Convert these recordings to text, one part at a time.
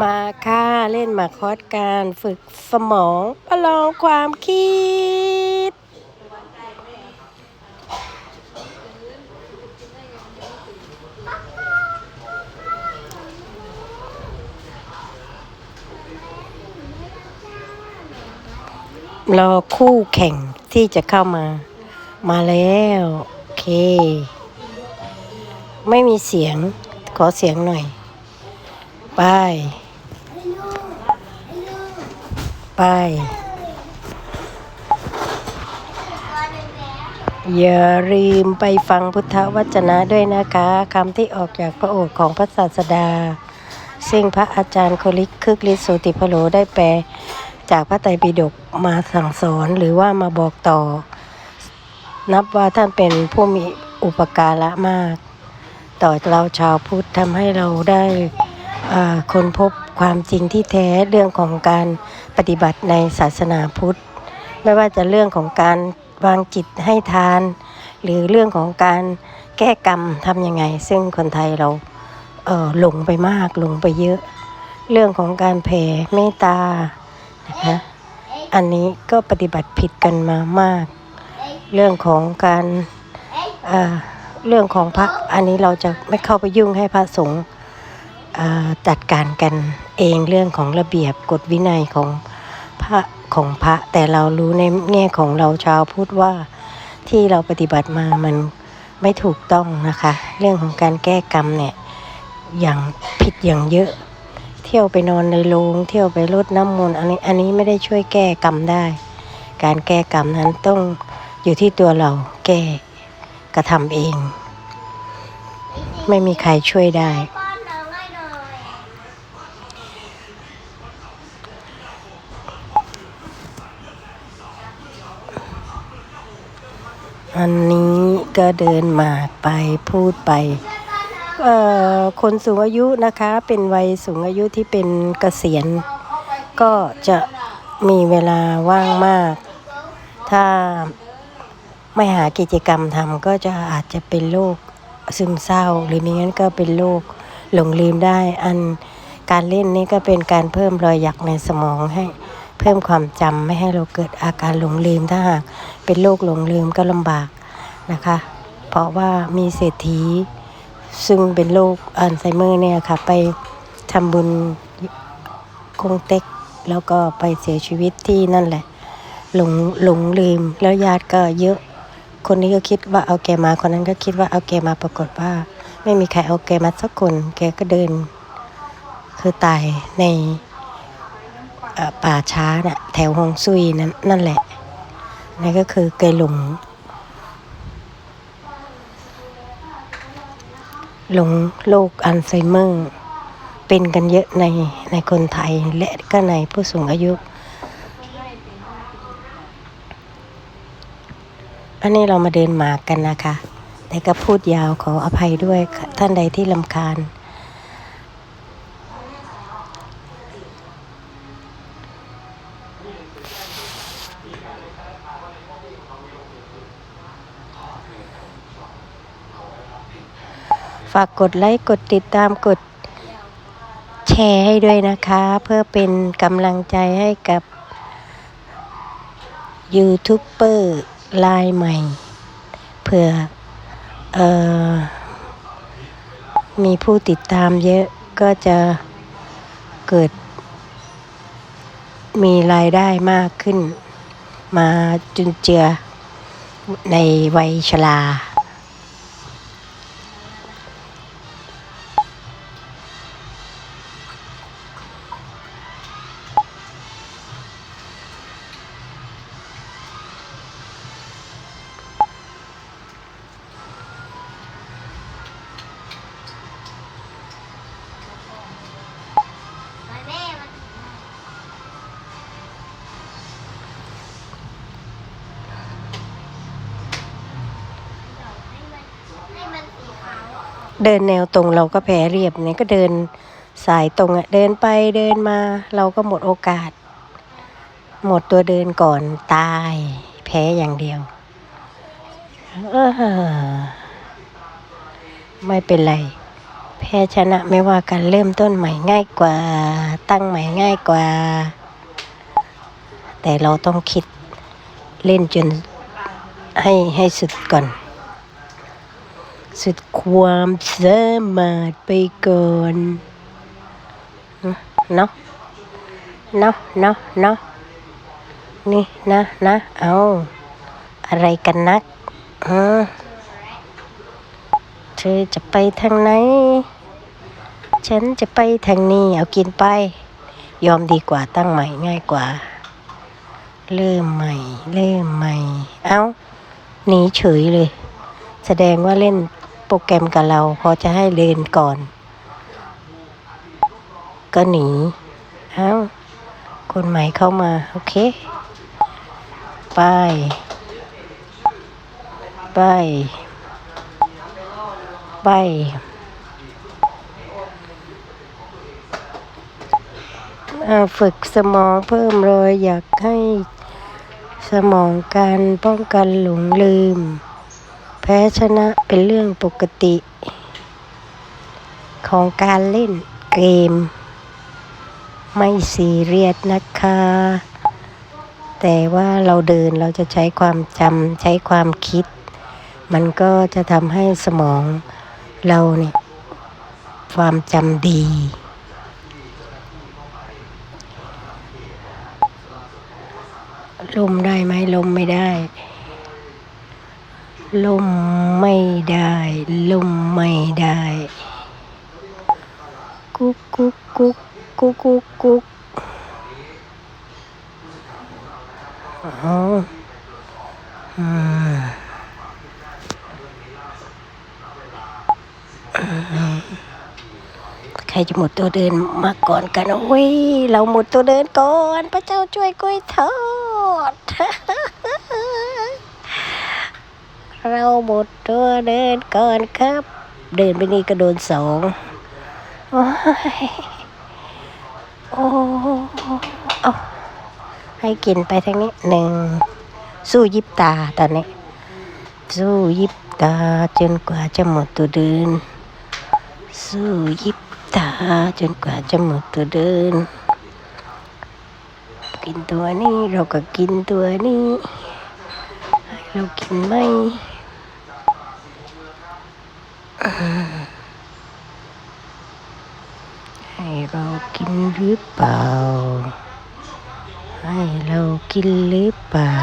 มาค่ะเล่นมาคอร์สการฝึกสมองประลองความคิด รอคู่แข่งที่จะเข้ามา มาแล้ว โอเค ไม่มีเสียงขอเสียงหน่อย ไป ไป อย่าลืมไปฟังพุทธวจนะด้วยนะคะคำที่ออกจากพระโอษฐ์ของพระศาสดา ซึ่งพระอาจารย์โคลิกคึกฤทธิ์สุติพโลได้แปลจากพระไตรปิฎกมาสั่งสอนหรือว่ามาบอกต่อ นับว่าท่านเป็นผู้มีอุปการะมาก ต่อเราชาวพุทธทำให้เราได้คนพบความจริงที่แท้เรื่องของการ ปฏิบัติในศาสนาพุทธ ไม่ว่าจะเรื่องของการวางจิตให้ทาน หรือเรื่องของการแก้กรรมทำยังไง ซึ่งคนไทยเราเออหลงไปมากหลงไปเยอะ เรื่องของการแผ่เมตตานะคะอันนี้ก็ปฏิบัติผิดกันมามาก เรื่องของการเเรื่องของพระอันนี้เราจะไม่เข้าไปยุ่งให้พระสงฆ์ จัดการกันเองเรื่องของระเบียบกฎวินัยของพระของพระ แต่เรารู้ในแง่ของเราชาวพุทธว่าที่เราปฏิบัติมามันไม่ถูกต้องนะคะ เรื่องของการแก้กรรมเนี่ยอย่างผิดอย่างเยอะ เที่ยวไปนอนในโรงเที่ยวไปรดน้ำมนต์อันนี้อันนี้ไม่ได้ช่วยแก้กรรมได้ การแก้กรรมนั้นต้องอยู่ที่ตัวเราแก้กระทำเอง ไม่มีใครช่วยได้ ป้อนน้องให้หน่อย อันนี้ก็เดินหมากไปพูดไปเอ่อคนสูงอายุนะคะเป็นวัยสูงอายุที่เป็นเกษียณ ก็จะมีเวลาว่างมาก ถ้าไม่หากิจกรรมทำก็จะอาจจะเป็นโรคซึมเศร้า หรือไม่งั้นก็เป็นโรคหลงลืมได้ อันการเล่นนี้ก็เป็นการเพิ่มรอยหยักในสมองให้ เพิ่มความจำไม่ให้เราเกิดอาการหลงลืมถ้าหากเป็นโรคหลงลืมก็ลำบากนะคะ เพราะว่ามีเศรษฐี ซึ่งเป็นโรคอัลไซเมอร์เนี่ยค่ะ ไปทำบุญคงเต็ก แล้วก็ไปเสียชีวิตที่นั่นแหละ หลงหลงลืมแล้วญาติก็เยอะ คนนี้ก็คิดว่าเอาแกมาคนนั้นก็คิดว่าเอาแกมาปรากฏว่า ไม่มีใครเอาแกมาสักคนแกก็เดิน คือตายใน ป่าช้าน่ะแถวฮงซุยนั่นนั่นแหละนั่นก็คือแกหลงหลงโรคอัลไซเมอร์ เป็นกันเยอะในในคนไทยและก็ในผู้สูงอายุ อันนี้เรามาเดินหมากกันนะคะ แต่ก็พูดยาวขออภัยด้วยท่านใดที่ลำคาญ ฝากกดไลค์กดติดตามกดแชร์ให้ด้วยนะคะ เพื่อเป็นกำลังใจให้กับยูทูบเบอร์รายใหม่ เพื่อออมีผู้ติดตามเยอะก็จะเกิด มีรายได้มากขึ้น มาจุนเจือในวัยชรา เดินแนวตรงเราก็แพ้เรียบเนี่ยก็เดินสายตรงอะเดินไปเดินมา เราก็หมดโอกาส หมดตัวเดินก่อนตาย แพ้อย่างเดียวไม่เป็นไร แพ้ชนะไม่ว่ากันเริ่มต้นใหม่ง่ายกว่า ตั้งใหม่ง่ายกว่า แต่เราต้องคิดเล่นจนให้ให้สุดก่อน สุดความสามารถไปก่อนเนาะเนาะเนาะเนาะนี่นะนะเอาอะไรกันนักฮะเธอจะไปทางไหน ฉันจะไปทางนี้ เอากินไป ยอมดีกว่าตั้งใหม่ง่ายกว่า เริ่มใหม่ เริ่มใหม่ เอาหนีเฉยเลย แสดงว่าเล่น โปรแกรมกับเรา พอจะให้เล่นก่อน ก็หนีเอาคนใหม่เข้ามา โอเค ไป ไป ไปอ่าฝึกสมองเพิ่มเลยอยากให้สมองการป้องกันหลงลืม แพ้ชนะเป็นเรื่องปกติ ของการเล่นเกม ไม่ซีเรียสนะคะ แต่ว่าเราเดินเราจะใช้ความจำใช้ความคิด มันก็จะทำให้สมองเราเนี่ยความจำดีลมได้ไหมลมไม่ได้ ลมไม่ได้ ลมไม่ได้ กุ๊กกุ๊กกุ๊กกุ๊กกุ๊กกุ๊กอ๋ออืมใครจะหมดตัวเดินมาก่อนกันโอ้ย เราหมดตัวเดินก่อน พระเจ้าช่วยกล้วยทอด เราหมดตัวเดินก่อนครับ เดินไปนี่ก็โดนสองโอ้ยโอ้เอาให้กินไปทางนี้หนึ่งสู้ยิบตาตอนนี้ สู้ยิบตาจนกว่าจะหมดตัวเดิน สู้ยิบตาจนกว่าจะหมดตัวเดิน กินตัวนี้เราก็กินตัวนี้ เรากินไหม ให้เรากินหรือเปล่า ให้เรากินหรือเปล่า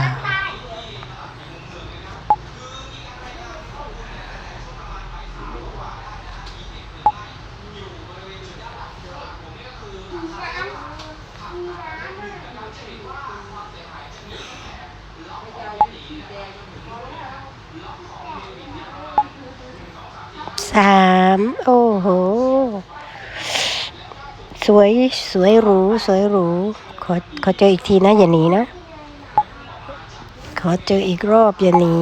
สามโอ้โห สวยสวยหรู สวยหรู ขอขอเจออีกทีนะอย่าหนีนะ ขอเจออีกรอบอย่าหนี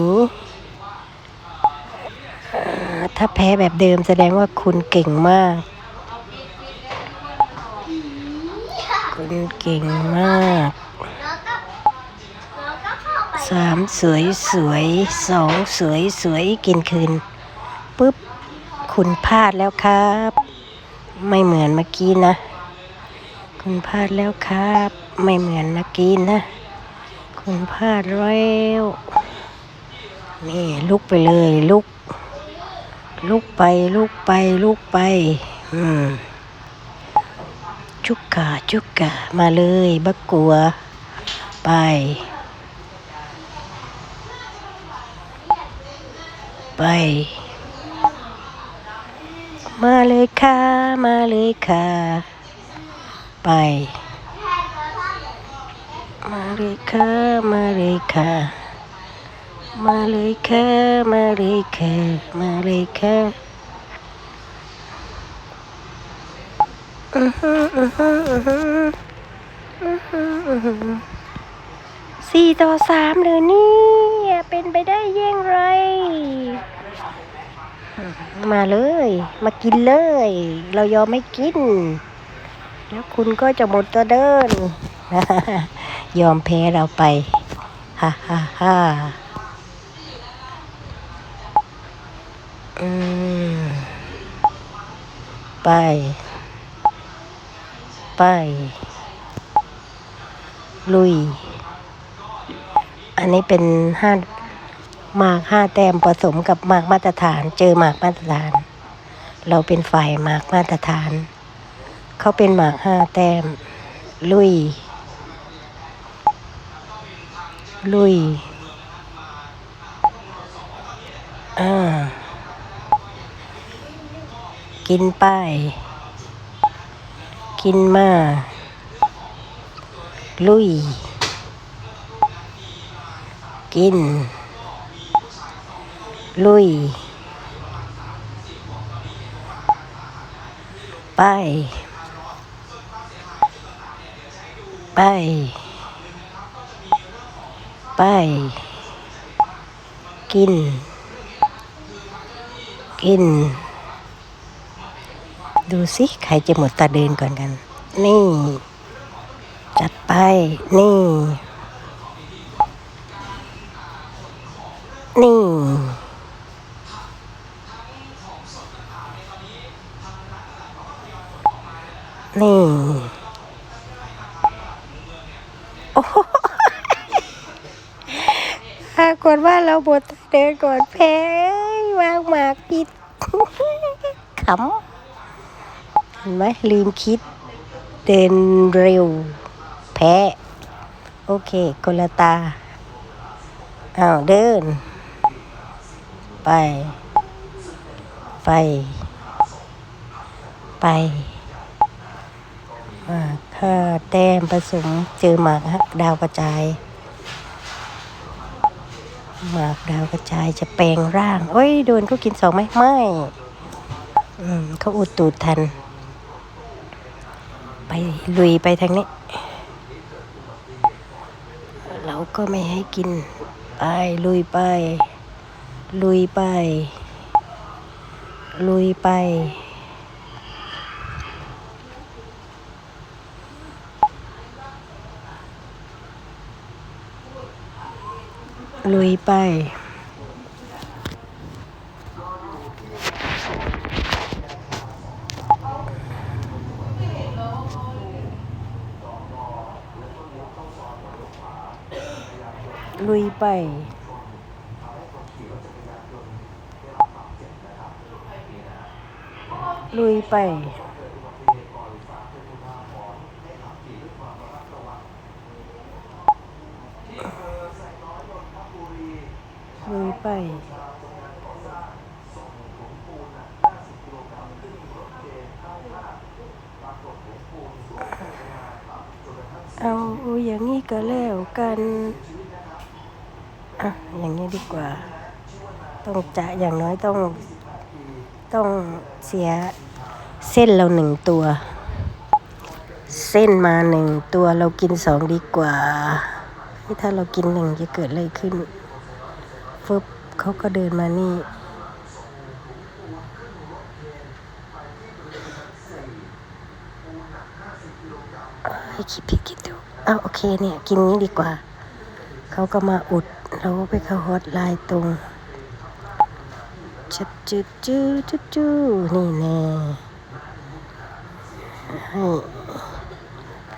ถ้าแพ้แบบเดิมแสดงว่าคุณเก่งมาก คุณเก่งมากสามสวยสวยสองสวยสวยกินคืนปุ๊บ คุณพลาดแล้วครับ ไม่เหมือนเมื่อกี้นะ คุณพลาดแล้วครับ ไม่เหมือนเมื่อกี้นะ คุณพลาดแล้วนี่ลุกไปเลยลุก ลุกไปลุกไปลุกไป อืมจุกกาจุกกามาเลยบักกัว ไปไป มาเลยค่ะ มาเลยค่ะ ไป มาเลยค่ะ มาเลยค่ะ มาเลยค่ะ มาเลยค่ะ มาเลยค่ะอือหืออือหืออือหืออือหืออือหือสี่ต่อสามเลยนี่ เป็นไปได้ยังไร มาเลย มากินเลย เรายอมไม่กิน แล้วคุณก็จะหมดตัวเดิน ยอมแพ้เราไป ฮ่าฮ่าฮ่าไป ไป ลุย อันนี้เป็นห้า หมากห้าแต้มผสมกับหมากมาตรฐาน เจอหมากมาตรฐาน เราเป็นฝ่ายหมากมาตรฐาน เขาเป็นหมากห้าแต้ม ลุย ลุยอ่ากินไปกินมา ลุย กิน ลุย ไป ไป ไป กิน กิน ดูสิ ใครจะหมดตาเดินก่อนกัน นี่ จัดไป นี่ นี่ นี่โอ้ปรากฏว่าเราบทเดินก่อนแพ้วางหมากผิดขำเห็นไหมลืมคิด เดินเร็ว แพ้ โอเคคนลตาอ้าวเดิน ไป ไป ไป หมากห้าแต้มผสมเจอหมากฮะดาวกระจาย หมากดาวกระจายจะแปลงร่าง โอ้ย โดนเขากินสองไหมไม่อืมเขาอุดตูดทัน ไปลุยไปทางนี้ เราก็ไม่ให้กิน ไป ลุยไป ลุยไป ลุยไป ลุยไป ลุยไปลุยไป ลุยไป เอาอย่างนี้ก็แล้วกัน อะ อย่างนี้ดีกว่า ต้องจะอย่างน้อยต้องต้องเสียเส้นเราหนึ่งตัว เส้นมาหนึ่งตัวเรากินสองดีกว่าถ้าเรากินหนึ่งจะเกิดอะไรขึ้นฟึบเขาก็เดินมานี่ให้คิดผิดคิด อ้าวโอเคเนี่ย กินนี้ดีกว่า เขาก็มาอุด เราก็ไปเข้าฮอตไลน์ตรงจุดจุดจุดจุดจุดนี่แน่ให้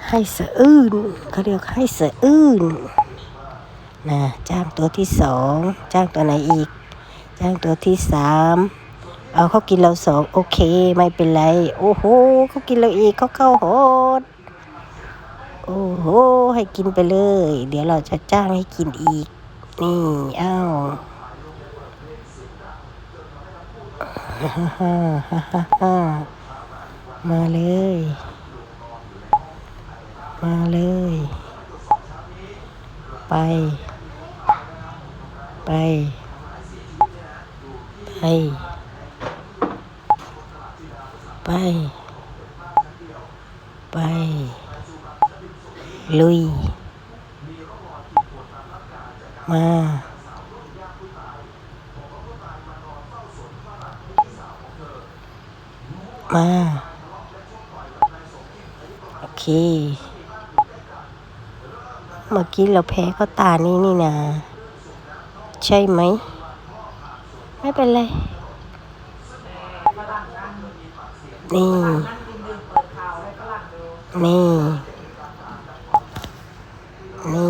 ให้สะอื้นเขาเรียกให้สะอื้นนะจ้างตัวที่สองจ้างตัวไหนอีก จ้างตัวที่สามเอาเขากินเราสองโอเค ไม่เป็นไร โอ้โหเขากินเราอีกเขาเข้าฮอต โอ้โห ให้กินไปเลย เดี๋ยวเราจะจ้างให้กินอีก นี่อ้าวฮ่าฮ่าฮ่าฮ่ามาเลย มาเลย ไป ไป ไป ไป ไป ลุย มา มา โอเค เมื่อกี้เราแพ้เขาตานี้นี่นะ ใช่ไหม ไม่เป็นไรนี่ นี่อื้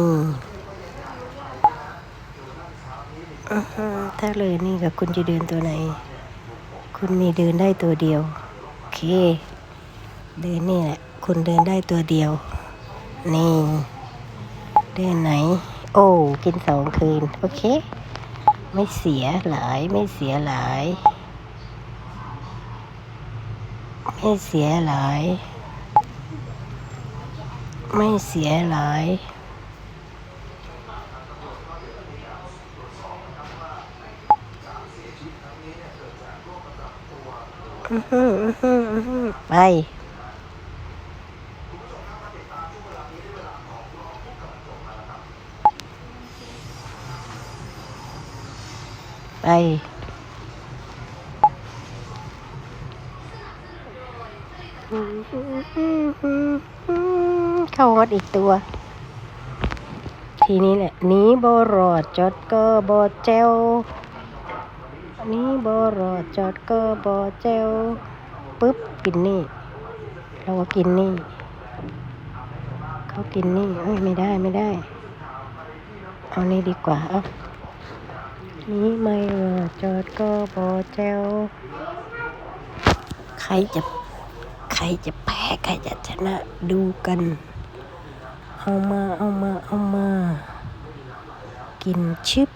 อ หือถ้าเลยนี่กับคุณจะเดินตัวไหน คุณมีเดินได้ตัวเดียว โอเค เดินนี่แหละ คุณเดินได้ตัวเดียว นี่ เดินไหน โอ้ กินสองคืน โอเค ไม่เสียหลาย ไม่เสียหลาย ไม่เสียหลาย ไม่เสียหลาย อื้อหืออื้อหืออื้อหือ ไป ไป เข้าฮอดอีกตัว ทีนี้แหละนี้บรอดจดก็บอเจวห นี้บรอจอดก็บอเจวปึ๊บกินนี่ เราก็กินนี่ เขากินนี่เอ้ยไม่ได้ไม่ได้ เอานี่ดีกว่าเอานี้ไม่รอจอดก็บอเจวใครจะใครจะแพ้ใครจะชนะดูกัน เอามาเอามาเอามา กินชิป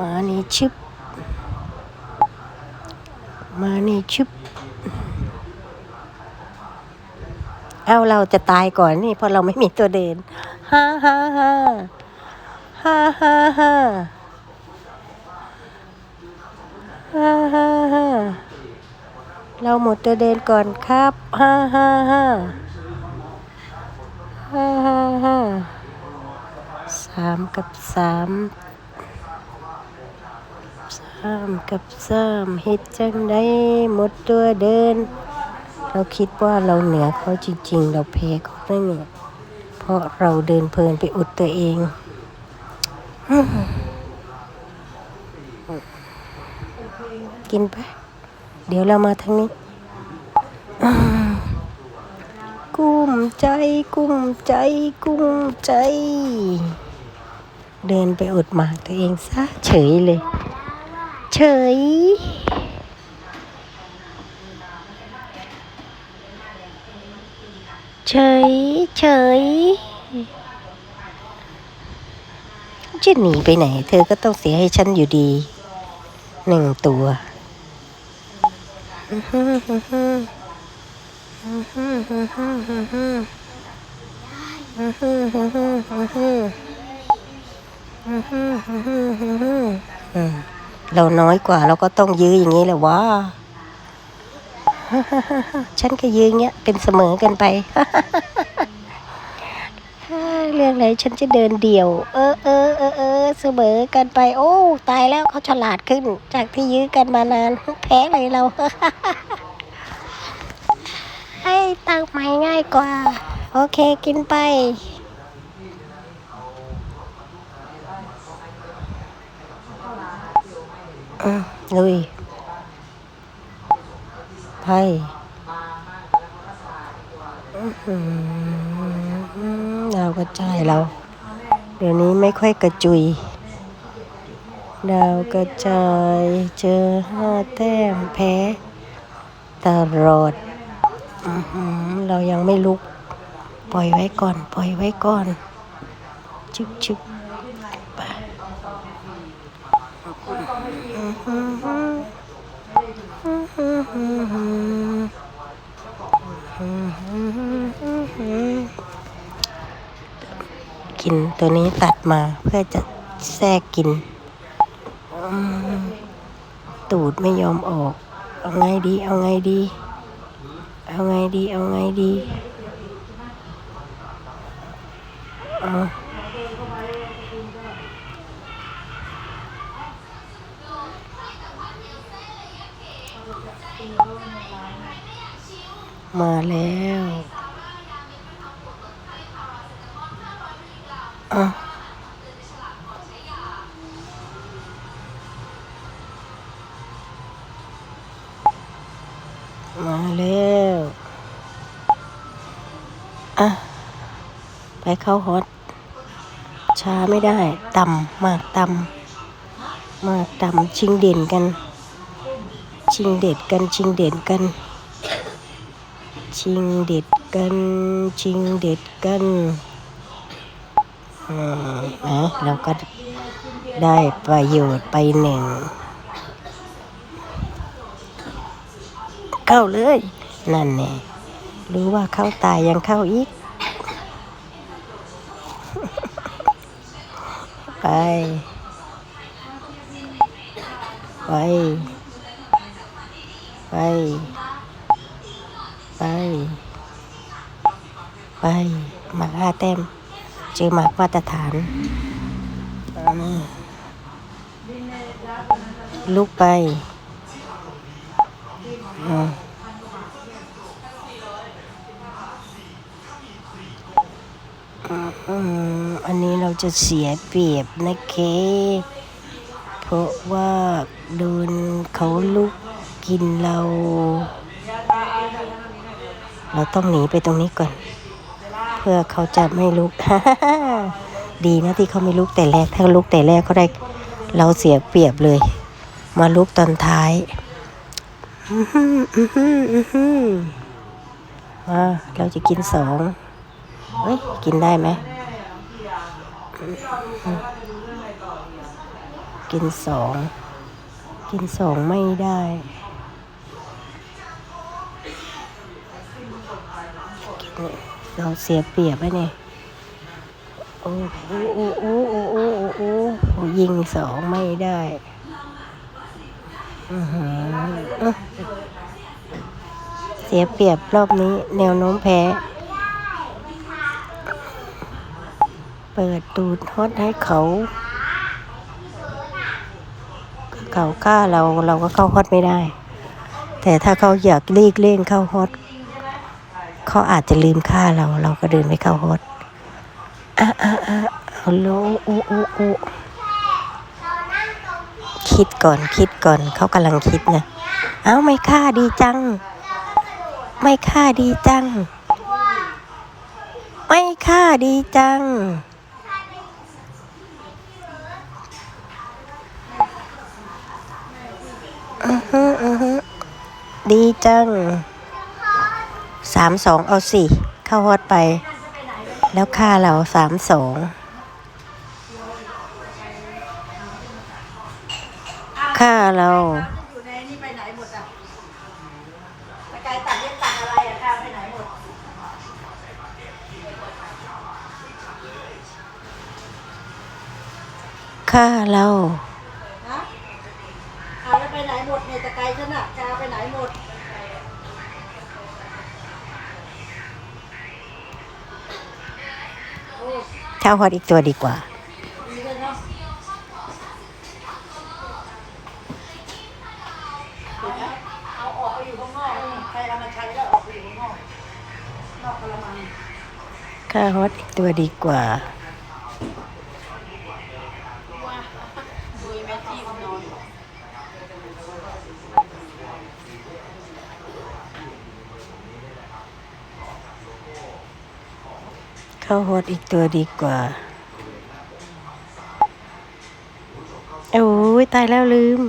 มานี่ ชิปมานี่ชิปเอาเราจะตายก่อนนี่เพราะเราไม่มีตัวเดินฮ่าฮ่าฮ่าฮ่าฮ่าฮ่าฮ่าฮ่าฮ่าเราหมดตัวเดินก่อนครับฮ่าฮ่าฮ่าฮ่าฮ่าฮ่าสามกับสาม สามกับสามเฮ็ดจังได้หมดตัวเดิน เราคิดว่าเราเหนือเขาจริง ๆ เราแพ้เขาได้ไงเพราะเราเดินเพลินไปอุดตัวเองกินไป เดี๋ยวเรามาทางนี้ กุ้มใจกุ้มใจ กุ้มใจ เดินไปอดหมากตัวเองซะเฉยเลย เฉย เฉย เฉย จะหนีไปไหน เธอก็ต้องเสียให้ฉันอยู่ดี หนึ่งตัวอืม เราน้อยกว่า เราก็ต้องยื้ออย่างนี้แหละวะฉันก็ยื้อย่างเงี้ยเป็นเสมอกันไปเรื่องอะไรฉันจะเดินเดี่ยว เออเออเออเออเสมอกันไป โอ้ ตายแล้วเขาฉลาดขึ้น จากที่ยื้อกันมานานแพ้เลยเราให้ตังค์ใหม่ง่ายกว่า โอเคกินไป อืม ลุยไพ่อื้อหือดาวกระจายเรา เดี๋ยวนี้ไม่ค่อยกระจุย ดาวกระจายเจอห้าแต้มแพ้ตลอดอื้อหือเรายังไม่ลุก ปล่อยไว้ก่อน ปล่อยไว้ก่อนชึบชึบไปกิน ตัวนี้ตัดมาเพื่อจะแทรกกิน ตูดไม่ยอมออก เอาไงดี เอาไงดี เอาไงดี เอาไงดี ไปเข้าฮอตช้าไม่ได้ต่ำมากต่ำมากต่ำชิงเด่นกัน ชิงเด็ดกันชิงเด่นกัน ชิงเด็ดกัน ชิงเด็ดกันอืมนะเราก็ได้ประโยชน์ไปหนึ่งเข้าเลย นั่นแน่รู้ว่าเข้าตายยังเข้าอีก ไป ไป ไป ไปไปหมากห้าแต้มเจอหมากมาตรฐานลุกไปอืมอืมอันนี้เรา จะเสียเปรียบนะเค เพราะว่าโดนเขาลุกกินเรา เราต้องหนีไปตรงนี้ก่อน เพื่อเขาจะไม่ลุก ดีนะที่เขาไม่ลุกแต่แรก ถ้าลุกแต่แรกเขาได้เราเสียเปรียบเลย มาลุกตอนท้ายอือหืออือหืออือหือมาเราจะกินสองเฮ้ย กินได้ไหม กินสองกินสองไม่ได้เราเสียเปรียบไปเนี่ยโอ้โอ้โอ้โอ้โอ้โอ้โอ้โอ้โอยิงสองไม่ได้อือหือเสียเปรียบรอบนี้ แนวโน้มแพ้ เปิดตูดฮอตให้เขาเขาฆ่าเราเราก็เข้าฮอตไม่ได้ แต่ถ้าเขาอยากลีกเล่นเข้าฮอตเขาอาจจะลืมค่าเรา เราก็เดินไปเข้าฮอตอะอะอะฮัลโหลโอ้โอ้โอ้คิดก่อนคิดก่อนเขากำลังคิดนะเอ้าไม่ค่าดีจัง ไม่ค่าดีจัง ไม่ค่าดีจัง อือฮึอือฮึดีจังสามสองเอาสี่เข้าฮอดไป แล้วค่าเราสามสองค่าเราค่าเรา ข้าฮอตอีกตัวดีกว่า เอาออกไปอยู่ข้างนอกนี่ใครเอามาใช้แล้วออกไปอยู่ข้างนอก นอกกระมังค่าฮอตอีกตัวดีกว่าดูแม่ที่นอน เข้าฮอตอีกตัวดีกว่า โอ้ยตายแล้วลืม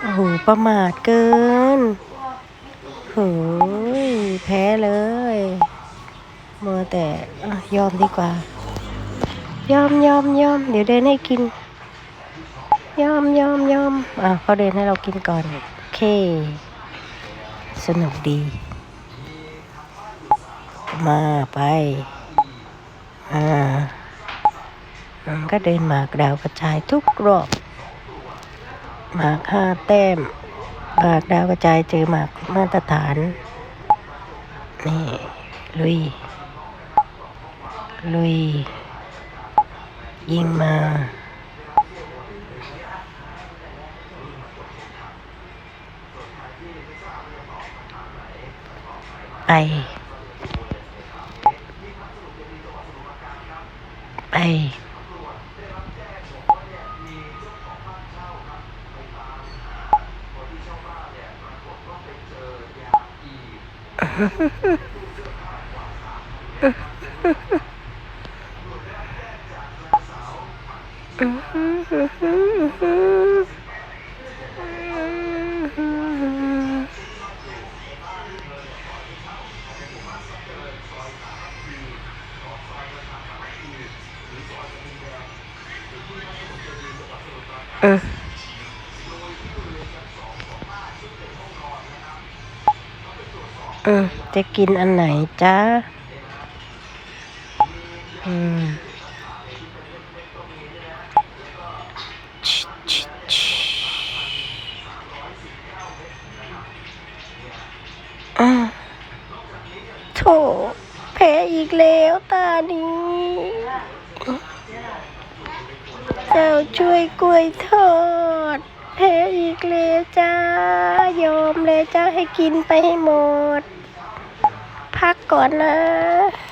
โอ้โห ประมาทเกินโอ้ยแพ้เลยมัวแต่ยอมดีกว่า ยอมยอมยอมเดี๋ยวเดินให้กิน ยอมยอมยอมอะเขาเดินให้เรากินก่อน โอเค สนุกดี มาไป ก็เดินหมากดาวกระจายทุกรอบหมากห้าแต้มหมากดาวกระจายเจอหมากมาตรฐาน นี่ลุย ลุย ยิงมาไป ไงอ เอืมอืมจะกินอันไหนจ้าอืมชิชิชอ่าโถแพ้อีกแล้วตานี้ เจ้าช่วยกล้วยทอดแพ้อีกแล้วจ้ายอมเลยจ้าให้กินไปให้หมด พักก่อนนะ